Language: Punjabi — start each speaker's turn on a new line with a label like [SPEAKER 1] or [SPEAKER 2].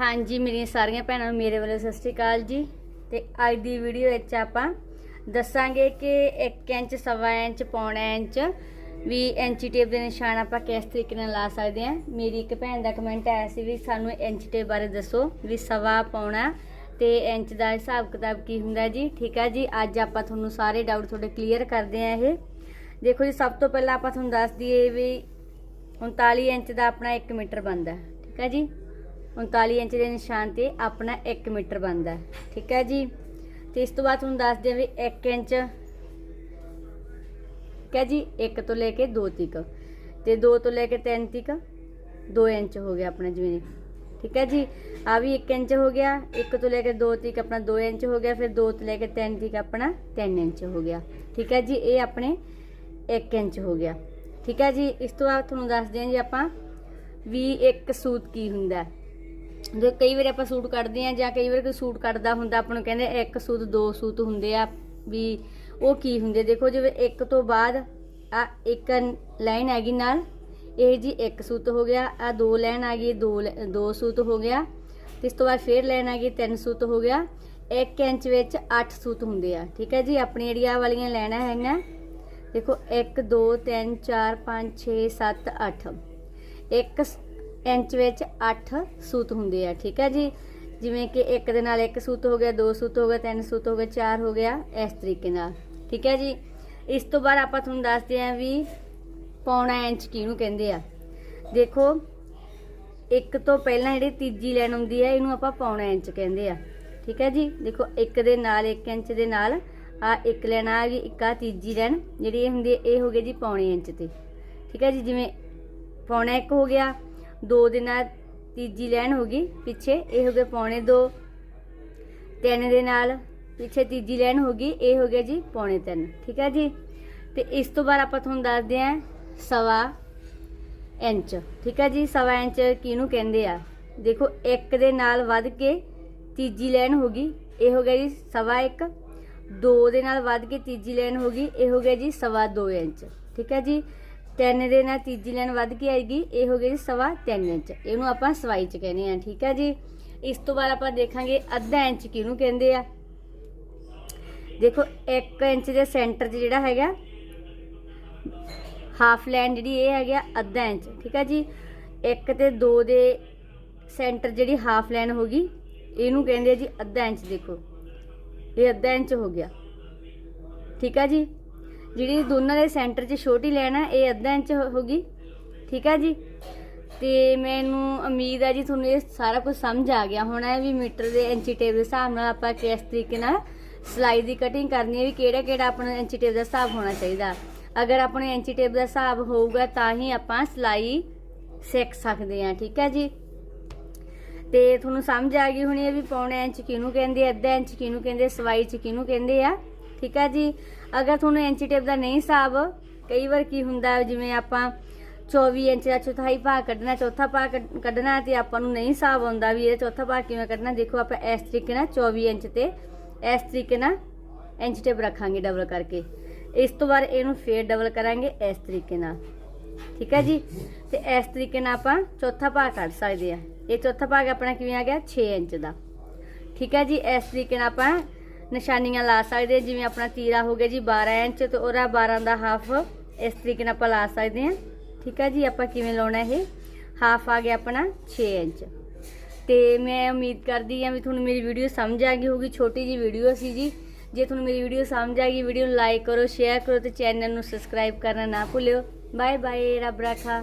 [SPEAKER 1] ਹਾਂਜੀ, ਮੇਰੀਆਂ ਸਾਰੀਆਂ ਭੈਣਾਂ ਨੂੰ ਮੇਰੇ ਵੱਲੋਂ ਸਤਿ ਸ਼੍ਰੀ ਅਕਾਲ ਜੀ। ਤੇ ਅੱਜ ਦੀ ਵੀਡੀਓ ਵਿੱਚ ਆਪਾਂ ਦੱਸਾਂਗੇ ਕਿ 1 ਇੰਚ, ਸਵਾ ਇੰਚ, ਪੌਣਾ ਇੰਚ ਵੀ ਐਂਚੀ ਟੇਪ ਦੇ ਨਿਸ਼ਾਨ ਆਪਾਂ ਕਿਸ ਤਰੀਕੇ ਨਾਲ ਲਾ ਸਕਦੇ ਹਾਂ। ਮੇਰੀ ਇੱਕ ਭੈਣ ਦਾ ਕਮੈਂਟ ਆਇਆ ਸੀ ਵੀ ਸਾਨੂੰ ਇੰਚ ਟੇਪ ਬਾਰੇ ਦੱਸੋ ਵੀ ਸਵਾ, ਪੌਣਾ ਤੇ ਇੰਚ ਦਾ ਹਿਸਾਬ ਕਿਤਾਬ ਕੀ ਹੁੰਦਾ ਜੀ। ਠੀਕ ਹੈ ਜੀ, ਅੱਜ ਆਪਾਂ ਤੁਹਾਨੂੰ ਸਾਰੇ ਡਾਊਟ ਤੁਹਾਡੇ ਕਲੀਅਰ ਕਰਦੇ ਆ ਇਹ। ਦੇਖੋ ਜੀ, ਸਭ ਤੋਂ ਪਹਿਲਾਂ ਆਪਾਂ ਤੁਹਾਨੂੰ ਦੱਸ ਦਈਏ ਵੀ 39 ਇੰਚ ਦਾ ਆਪਣਾ 1 ਮੀਟਰ ਬਣਦਾ ਠੀਕ ਹੈ ਜੀ। 39 ਇੰਚ ਦੇ ਨਿਸ਼ਾਨ ਤੇ ਆਪਣਾ 1 ਮੀਟਰ ਬਣਦਾ ਠੀਕ ਹੈ ਜੀ? ਤੇ ਇਸ ਤੋਂ ਬਾਅਦ ਤੁਹਾਨੂੰ ਦੱਸ ਦਿਆਂ ਵੀ 1 ਇੰਚ ਠੀਕ ਹੈ ਜੀ? 1 ਤੋਂ ਲੈ ਕੇ 2 ਤੱਕ। ਤੇ 2 ਤੋਂ ਲੈ ਕੇ 3 ਤੱਕ 2 ਇੰਚ ਹੋ ਗਿਆ ਆਪਣਾ ਜਿਵੇਂ। ਠੀਕ ਹੈ ਜੀ? ਆ ਵੀ 1 ਇੰਚ ਹੋ ਗਿਆ। 1 ਤੋਂ ਲੈ ਕੇ 2 ਤੱਕ ਆਪਣਾ 2 ਇੰਚ ਹੋ ਗਿਆ। ਫਿਰ 2 ਤੋਂ ਲੈ ਕੇ 3 ਤੱਕ ਆਪਣਾ 3 ਇੰਚ ਹੋ ਗਿਆ। ਠੀਕ ਹੈ ਜੀ? ਇਹ ਆਪਣੇ 1 ਇੰਚ ਹੋ ਗਿਆ। ਠੀਕ ਹੈ ਜੀ? ਇਸ ਤੋਂ ਬਾਅਦ ਤੁਹਾਨੂੰ ਦੱਸਦੇ ਹਾਂ ਜੀ ਆਪਾਂ ਵੀ ਇੱਕ ਸੂਤ ਕੀ ਹੁੰਦਾ ਜੇ ਕਈ ਵਾਰ ਆਪਾਂ ਸੂਟ ਕੱਢਦੇ ਆ ਜਾਂ ਕਈ ਵਾਰ ਕੋਈ ਸੂਟ ਕੱਢਦਾ ਹੁੰਦਾ, ਆਪਾਂ ਨੂੰ ਕਹਿੰਦੇ ਇੱਕ ਸੂਤ, ਦੋ ਸੂਤ ਹੁੰਦੇ ਆ ਵੀ ਉਹ ਕੀ ਹੁੰਦੇ। ਦੇਖੋ ਜਿਵੇਂ ਇੱਕ ਤੋਂ ਬਾਅਦ ਆ ਇੱਕ ਲਾਈਨ ਹੈਗੀ ਨਾਲ, ਇਹ ਜੀ ਇੱਕ ਸੂਤ ਹੋ ਗਿਆ, ਆ ਦੋ ਲਾਈਨ ਆ ਗਈ, ਦੋ ਲੈ- ਦੋ ਸੂਤ ਹੋ ਗਿਆ, ਤੇ ਇਸ ਤੋਂ ਬਾਅਦ ਫੇਰ ਲਾਈਨ ਆ ਗਈ, ਤਿੰਨ ਸੂਤ ਹੋ ਗਿਆ। 1 ਇੰਚ ਵਿੱਚ 8 ਸੂਤ ਹੁੰਦੇ ਆ, ਠੀਕ ਹੈ ਜੀ? ਆਪਣੀ ਜਿਹੜੀ ਆ ਵਾਲੀਆਂ ਲਾਈਨਾਂ ਹੈਗੀਆਂ, ਦੇਖੋ 1 2 3 4 5 6 7 8 ਇੱਕ ਸ- ਇੰਚ ਵਿੱਚ 8 ਸੂਤ ਹੁੰਦੇ ਆ, ਠੀਕ ਹੈ ਜੀ? ਜਿਵੇਂ ਕਿ ਇੱਕ ਦੇ ਨਾਲ ਇੱਕ ਸੂਤ ਹੋ ਗਿਆ, ਦੋ ਸੂਤ ਹੋ ਗਿਆ ਤਿੰਨ ਸੂਤ ਹੋ ਗਿਆ ਚਾਰ ਹੋ ਗਿਆ, ਇਸ ਤਰੀਕੇ ਨਾਲ, ਠੀਕ ਹੈ ਜੀ? ਇਸ ਤੋਂ ਬਾਅਦ ਆਪਾਂ ਤੁਹਾਨੂੰ ਦੱਸਦੇ ਹਾਂ ਵੀ ਪੌਣਾ ਇੰਚ ਕਿਹਨੂੰ ਕਹਿੰਦੇ ਆ? ਦੇਖੋ, ਇੱਕ ਤੋਂ ਪਹਿਲਾਂ ਜਿਹੜੀ ਤੀਜੀ ਲਾਈਨ ਹੁੰਦੀ ਹੈ ਇਹਨੂੰ ਆਪਾਂ ਪੌਣਾ ਇੰਚ ਕਹਿੰਦੇ ਆ, ਠੀਕ ਹੈ ਜੀ? ਦੇਖੋ, ਇੱਕ ਦੇ ਨਾਲ 1 ਇੰਚ ਦੇ ਨਾਲ ਆ ਇੱਕ ਲਾਈਨ ਆ ਗਈ, ਇੱਕ ਆ ਤੀਜੀ ਲਾਈਨ, ਜਿਹੜੀ ਇਹ ਹੁੰਦੀ ਹੈ ਇਹ ਹੋ ਗਈ ਜੀ ਪੌਣੇ ਇੰਚ ਤੇ, ਠੀਕ ਹੈ ਜੀ? ਜਿਵੇਂ ਪੌਣਾ ਇੱਕ ਹੋ ਗਿਆ ਦੋ ਦੇ ਨਾਲ ਤੀਜੀ ਲਾਈਨ ਹੋ ਗਈ, ਪਿੱਛੇ ਇਹ ਹੋ ਗਿਆ ਪੌਣੇ 2 ਤਿੰਨ ਦੇ ਨਾਲ ਪਿੱਛੇ ਤੀਜੀ ਲਾਈਨ ਹੋ ਗਈ, ਇਹ ਹੋ ਗਿਆ ਜੀ ਪੌਣੇ 3 ਠੀਕ ਹੈ ਜੀ? ਤੇ ਇਸ ਤੋਂ ਬਾਅਦ ਆਪਾਂ ਤੁਹਾਨੂੰ ਦੱਸਦੇ ਹਾਂ ਸਵਾ ਇੰਚ, ਠੀਕ ਹੈ ਜੀ? ਸਵਾ ਇੰਚ ਕਿਹਨੂੰ ਕਹਿੰਦੇ ਆ? ਦੇਖੋ, ਇੱਕ ਦੇ ਨਾਲ ਵੱਧ ਕੇ ਤੀਜੀ ਲਾਈਨ ਹੋ ਗਈ, ਇਹ ਹੋ ਗਿਆ ਜੀ ਸਵਾ ਇੱਕ। ਦੋ ਦੇ ਨਾਲ ਵੱਧ ਕੇ ਤੀਜੀ ਲਾਈਨ ਹੋ ਗਈ, ਇਹ ਹੋ ਗਿਆ ਜੀ ਸਵਾ 2 ਇੰਚ, ਠੀਕ ਹੈ ਜੀ? ਤਿੰਨ ਦੇ ਨਾਲ ਤੀਜੀ ਲਾਈਨ ਵੱਧ ਕੇ ਆਏਗੀ, ਇਹ ਹੋ ਗਈ ਜੀ ਸਵਾ 3 ਇੰਚ। ਇਹਨੂੰ ਆਪਾਂ ਸਵਾਈ ਚ ਕਹਿੰਦੇ ਆ ਠੀਕ ਹੈ ਜੀ? ਇਸ ਤੋਂ ਬਾਅਦ ਆਪਾਂ ਦੇਖਾਂਗੇ ਅੱਧਾ ਇੰਚ ਕਿਹਨੂੰ ਕਹਿੰਦੇ ਆ? ਦੇਖੋ 1 ਇੰਚ ਦੇ ਸੈਂਟਰ 'ਚ ਜਿਹੜਾ ਹੈਗਾ, ਹਾਫ ਲਾਈਨ ਜਿਹੜੀ ਇਹ ਹੈਗਾ ਅੱਧਾ ਇੰਚ, ਠੀਕ ਹੈ ਜੀ? 1 ਤੇ 2 ਦੇ ਸੈਂਟਰ ਜਿਹੜੀ ਹਾਫ ਲਾਈਨ ਹੋ ਗਈ, ਇਹਨੂੰ ਕਹਿੰਦੇ ਆ ਜੀ ਅੱਧਾ ਇੰਚ ਦੇਖੋ। ਇਹ ਅੱਧਾ ਇੰਚ ਹੋ ਗਿਆ, ਠੀਕ ਹੈ ਜੀ? ਜਿਹੜੀ ਦੋਨਾਂ ਦੇ ਸੈਂਟਰ 'ਚ ਛੋਟੀ ਲਾਈਨ ਆ, ਇਹ ਅੱਧਾ ਇੰਚ ਹੋ ਗਈ ਠੀਕ ਹੈ ਜੀ? ਤੇ ਮੈਨੂੰ ਉਮੀਦ ਆ ਜੀ ਤੁਹਾਨੂੰ ਇਹ ਸਾਰਾ ਕੁਝ ਸਮਝ ਆ ਗਿਆ ਹੋਣਾ ਵੀ ਮੀਟਰ ਦੇ ਇੰਚੀ ਟੇਪ ਦੇ ਹਿਸਾਬ ਨਾਲ ਆਪਾਂ ਕਿਸ ਤਰੀਕੇ ਨਾਲ ਸਲਾਈ ਦੀ ਕਟਿੰਗ ਕਰਨੀ ਹੈ, ਵੀ ਕਿਹੜਾ ਕਿਹੜਾ ਆਪਣਾ ਇੰਚੀ ਟੇਪ ਦਾ ਹਿਸਾਬ ਹੋਣਾ ਚਾਹੀਦਾ। ਅਗਰ ਆਪਣੇ ਇੰਚੀ ਟੇਪ ਦਾ ਹਿਸਾਬ ਹੋਊਗਾ ਤਾਂ ਹੀ ਆਪਾਂ ਸਲਾਈ ਸਿੱਖ ਸਕਦੇ ਹਾਂ, ਠੀਕ ਹੈ ਜੀ? ਤੇ ਤੁਹਾਨੂੰ ਸਮਝ ਆ ਗਈ ਹੋਣੀ ਹੈ ਵੀ ਪੌਣੇ ਇੰਚ ਕਿਹਨੂੰ ਕਹਿੰਦੇ ਅੱਧਾ ਇੰਚ ਕਿਹਨੂੰ ਕਹਿੰਦੇ ਸਵਾਈ ਚ ਕਿਹਨੂੰ ਕਹਿੰਦੇ ਆ। ਠੀਕ ਹੈ ਜੀ? ਅਗਰ ਤੁਹਾਨੂੰ ਇੰਚੀ ਟੇਪ ਦਾ ਨਹੀਂ ਹਿਸਾਬ, ਕਈ ਵਾਰ ਕੀ ਹੁੰਦਾ ਜਿਵੇਂ ਆਪਾਂ 24 ਇੰਚ ਦਾ ਚੌਥਾਈ ਭਾਗ ਕੱਢਣਾ, ਚੌਥਾ ਭਾਗ ਕੱਢ- ਕੱਢਣਾ ਤੇ ਆਪਾਂ ਨੂੰ ਨਹੀਂ ਹਿਸਾਬ ਆਉਂਦਾ ਵੀ ਇਹ ਚੌਥਾ ਭਾਗ ਕਿਵੇਂ ਕੱਢਣਾ, ਦੇਖੋ ਆਪਾਂ ਇਸ ਤਰੀਕੇ ਨਾਲ 24 ਇੰਚ ਤੇ ਇਸ ਤਰੀਕੇ ਨਾਲ ਇੰਚ ਟੇਪ ਰੱਖਾਂਗੇ ਡਬਲ ਕਰਕੇ। ਇਸ ਤੋਂ ਬਾਅਦ ਇਹਨੂੰ ਫੇਰ ਡਬਲ ਕਰਾਂਗੇ ਇਸ ਤਰੀਕੇ ਨਾਲ। ਠੀਕ ਹੈ ਜੀ? ਤੇ ਇਸ ਤਰੀਕੇ ਨਾਲ ਆਪਾਂ ਚੌਥਾ ਭਾਗ ਕੱਢ ਸਕਦੇ ਆ ਇਹ ਚੌਥਾ ਭਾਗ ਆਪਣਾ ਕਿਵੇਂ ਆ ਗਿਆ? 6 ਇੰਚ ਦਾ। ਠੀਕ ਹੈ ਜੀ? ਇਸ ਤਰੀਕੇ ਨਾਲ ਆਪਾਂ ਨਿਸ਼ਾਨੀਆਂ ਲਾ ਸਕਦੇ ਹਾਂ ਜਿਵੇਂ ਆਪਣਾ ਤੀਰਾ ਹੋ ਗਿਆ ਜੀ 12 ਇੰਚ ਤੇ ਉਹਦਾ 12 ਦਾ ਹਾਫ ਇਸ ਤਰੀਕੇ ਨਾਲ ਆਪਾਂ ਲਾ ਸਕਦੇ ਹਾਂ ਠੀਕ ਹੈ ਜੀ, ਆਪਾਂ ਕਿਵੇਂ ਲਾਉਣਾ ਇਹ? ਹਾਫ ਆ ਗਿਆ ਆਪਣਾ 6 ਇੰਚ। ਤੇ ਮੈਂ ਉਮੀਦ ਕਰਦੀ ਹਾਂ ਵੀ ਤੁਹਾਨੂੰ ਮੇਰੀ ਵੀਡੀਓ ਸਮਝ ਆ ਗਈ ਹੋਊਗੀ, ਛੋਟੀ ਜੀ ਵੀਡੀਓ ਸੀ ਜੀ। ਜੇ ਤੁਹਾਨੂੰ ਮੇਰੀ ਵੀਡੀਓ ਸਮਝ ਆ ਗਈ ਵੀਡੀਓ ਨੂੰ ਲਾਈਕ ਕਰੋ ਸ਼ੇਅਰ ਕਰੋ ਤੇ ਚੈਨਲ ਨੂੰ ਸਬਸਕ੍ਰਾਈਬ ਕਰਨਾ ਨਾ ਭੁੱਲਿਓ। ਬਾਏ ਬਾਏ ਰੱਬ ਰਾਖਾ।